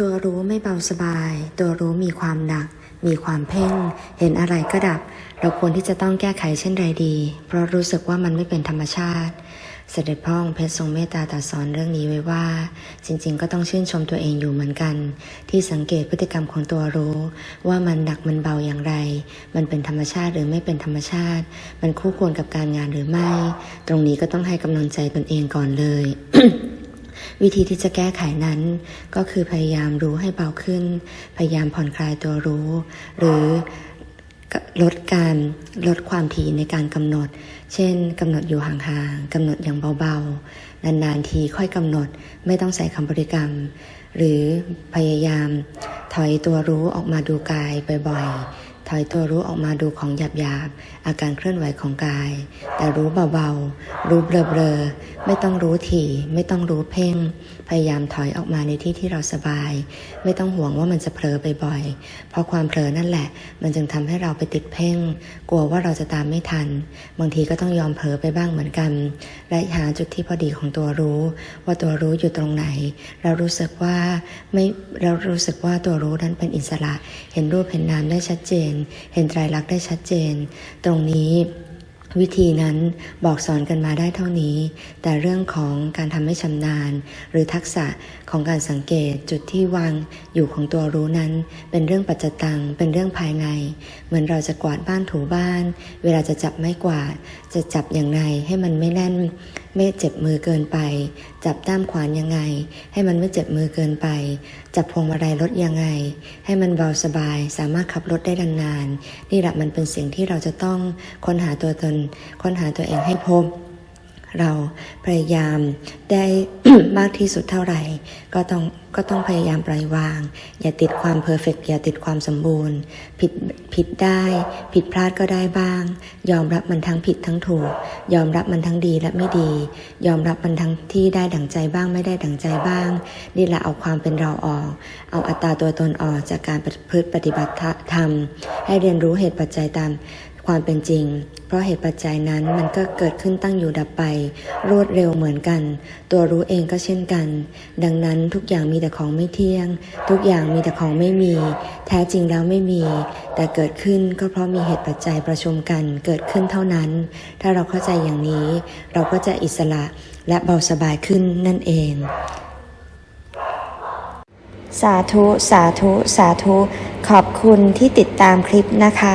ตัวรู้ไม่เบาสบาย ตัวรู้มีความหนัก มีความเพ่ง เห็นอะไรก็ดับ เราควรที่จะต้องแก้ไขเช่นไรดี เพราะรู้สึกว่ามันไม่เป็นธรรมชาติ เสด็จพ่อองค์เพชรทรงเมตตาตรัสสอนเรื่องนี้ไว้ว่า จริงๆ ก็ต้องชื่นชมตัวเองอยู่เหมือนกัน ที่สังเกตพฤติกรรมของตัวรู้ ว่ามันหนักมันเบาอย่างไร มันเป็นธรรมชาติหรือไม่เป็นธรรมชาติ มันคู่ควรกับการงานหรือไม่ ตรงนี้ก็ต้องให้กำลังใจตนเองก่อนเลย วิธีที่จะแก้ไขนั้น ก็คือพยายามรู้ให้เบาขึ้น พยายามผ่อนคลายตัวรู้ หรือลดการลดความถี่ในการกำหนด เช่นกำหนดอยู่ห่างๆกำหนดอย่างเบาๆ นานๆทีค่อยกำหนดไม่ต้องใส่คำบริกรรม หรือพยายามถอยตัวรู้ออกมาดูกายบ่อยๆ ถอยตัวรู้ออกมาดูของหยาบๆอาการเคลื่อนไหวของกาย แต่รู้เบาๆ รู้เบลอๆ ไม่ต้องรู้ถี่ ไม่ต้องรู้เพ่ง พยายามถอยออกมาในที่ที่เราสบาย ไม่ต้องห่วงว่ามันจะเผลอบ่อยๆ เพราะความเผลอนั่นแหละ มันจึงทำให้เราไปติดเพ่ง กลัวว่าเราจะตามไม่ทัน บางทีก็ต้องยอมเผลอไปบ้างเหมือนกัน และหาจุดที่พอดีของตัวรู้ ว่าตัวรู้อยู่ตรงไหน เรารู้สึกว่าไม่ เรารู้สึกว่าตัวรู้นั้นเป็นอิสระ เห็นรูปเห็นนามได้ชัดเจนเห็นไตรลักษณ์ได้ชัดเจน ตรงนี้วิธีนั้นบอกสอนกันมาได้เท่านี้ แต่เรื่องของการทำให้ชำนาญ หรือทักษะของการสังเกตจุดที่วางอยู่ของตัวรู้นั้น เป็นเรื่องปัจจตังเป็นเรื่องภายใน เหมือนเราจะกวาดบ้านถูบ้าน เวลาจะจับไม้กวาด จะจับอย่างไรให้มันไม่แน่น ไม่เจ็บมือเกินไป จับด้ามขวานยังไง ให้มันไม่เจ็บมือเกินไป จับพวงมาลัยรถยังไง ให้มันเบาสบาย สามารถขับรถได้นานๆนี่แหละมันเป็นสิ่งที่เราจะต้องค้นหาตัวตน ค้นหาตัวเองให้พบ เราพยายามได้มากที่สุดเท่าไหร่ ก็ต้องก็ต้องพยายามปล่อยวาง อย่าติดความเพอร์เฟกอย่าติดความสมบูรณ์ ผิดผิดได้ ผิดพลาดก็ได้บ้าง ยอมรับมันทั้งผิดทั้งถูก ยอมรับมันทั้งดีและไม่ดี ยอมรับมันทั้งที่ได้ดั่งใจบ้างไม่ได้ดั่งใจบ้าง นี่แหละเอาความเป็นเราออก เอาอัตตาตัวตนออกจากการพฤติปฏิบัติธรรม ให้เรียนรู้เหตุปัจจัยตาม ความเป็นจริง เพราะเหตุปัจจัยนั้นมันก็เกิดขึ้นตั้งอยู่ดับไป รวดเร็วเหมือนกัน ตัวรู้เองก็เช่นกัน ดังนั้นทุกอย่างมีแต่ของไม่เที่ยง ทุกอย่างมีแต่ของไม่มี แท้จริงแล้วไม่มี แต่เกิดขึ้นก็เพราะมีเหตุปัจจัยประชุมกันเกิดขึ้นเท่านั้น ถ้าเราเข้าใจอย่างนี้ เราก็จะอิสระและเบาสบายขึ้นนั่นเองสาธุ สาธุ สาธุ ขอบคุณที่ติดตามคลิปนะคะ